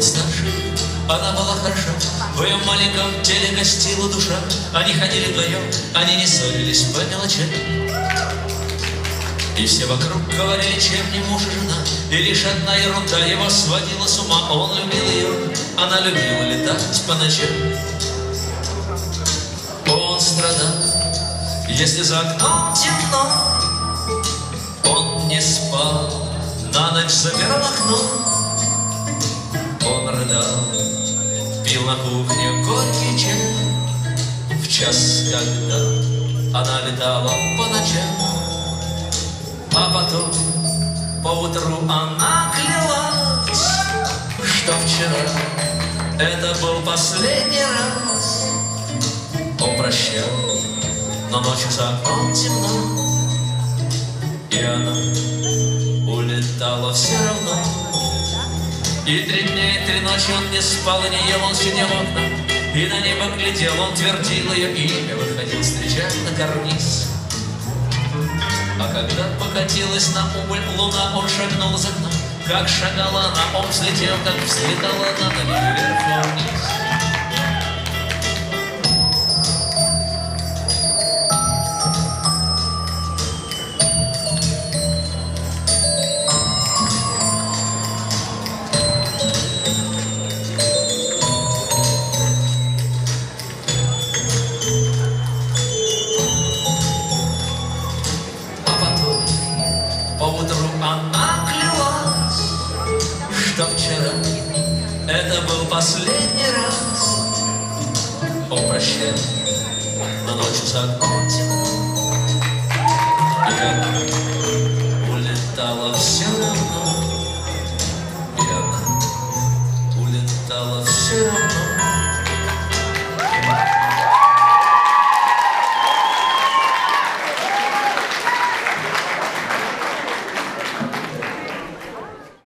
был старше, она была хороша, в ее маленьком теле гостила душа. Они ходили вдвоем, они не ссорились по мелочам. И все вокруг говорили, чем не муж и жена? И лишь одна ерунда его сводила с ума. Он любил ее, она любила летать по ночам. Он страдал, если за окном темно Он не спал, на ночь запирал окно Он рыдал, пил на кухне горький чай В час, когда она летала по ночам а потом поутру она клялась, Что вчера это был последний раз. Он прощал, но ночью за окном темно, И она улетала все равно. И три дня и три ночи он не спал и не ел, он сидел в окна, И на небо глядел, он твердил ее имя, Выходил встречать на карниз. А когда покатилась на убыль луна, он шагнул из окна. Как шагала она, он взлетел, как взлетала она на вверх вниз. Что вчера это был последний раз. Он прощай, но ночью за окном темно, улетала все равно, она улетала все равно.